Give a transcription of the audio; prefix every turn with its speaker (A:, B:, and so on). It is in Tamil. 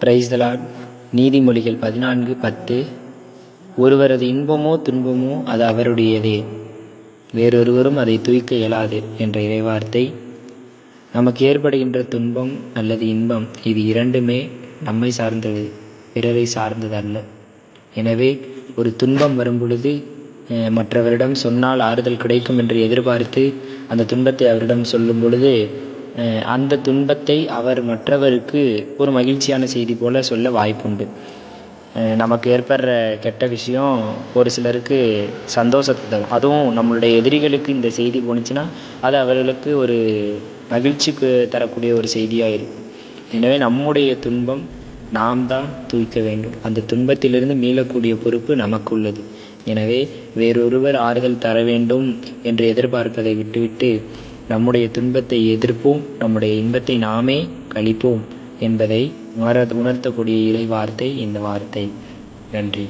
A: பிரைஸ் நீதிமொழிகள் பதினான்கு பத்து. ஒருவரது இன்பமோ துன்பமோ அது அவருடையதே. வேறொருவரும் அதை தூய்க்க இயலாது என்ற இறைவார்த்தை. நமக்கு ஏற்படுகின்ற துன்பம் அல்லது இன்பம் இது இரண்டுமே நம்மை சார்ந்தது பிறரை சார்ந்தது அல்ல. எனவே ஒரு துன்பம் வரும் பொழுது மற்றவரிடம் சொன்னால் ஆறுதல் கிடைக்கும் என்று எதிர்பார்த்து அந்த துன்பத்தை அவரிடம் சொல்லும் பொழுது அந்த துன்பத்தை அவர் மற்றவருக்கு ஒரு மகிழ்ச்சியான செய்தி போல சொல்ல வாய்ப்புண்டு. நமக்கு ஏற்படுற கெட்ட விஷயம் ஒரு சிலருக்கு சந்தோஷத்தை தரும் அதுவும் நம்மளுடைய எதிரிகளுக்கு இந்த செய்தி போணுச்சுன்னா அது அவர்களுக்கு ஒரு மகிழ்ச்சிக்கு தரக்கூடிய ஒரு செய்தியாக இருக்கும். எனவே நம்முடைய துன்பம் நாம் தான் தூய்க்க வேண்டும். அந்த துன்பத்திலிருந்து மீளக்கூடிய பொறுப்பு நமக்கு உள்ளது. எனவே வேறொருவர் ஆறுதல் தர வேண்டும் என்று எதிர்பார்ப்பதை விட்டுவிட்டு நம்முடைய துன்பத்தை எதிர்ப்போம் நம்முடைய இன்பத்தை நாமே கழிப்போம் என்பதை உணர உணர்த்தக்கூடிய இறை வார்த்தை இந்த வார்த்தை. நன்றி.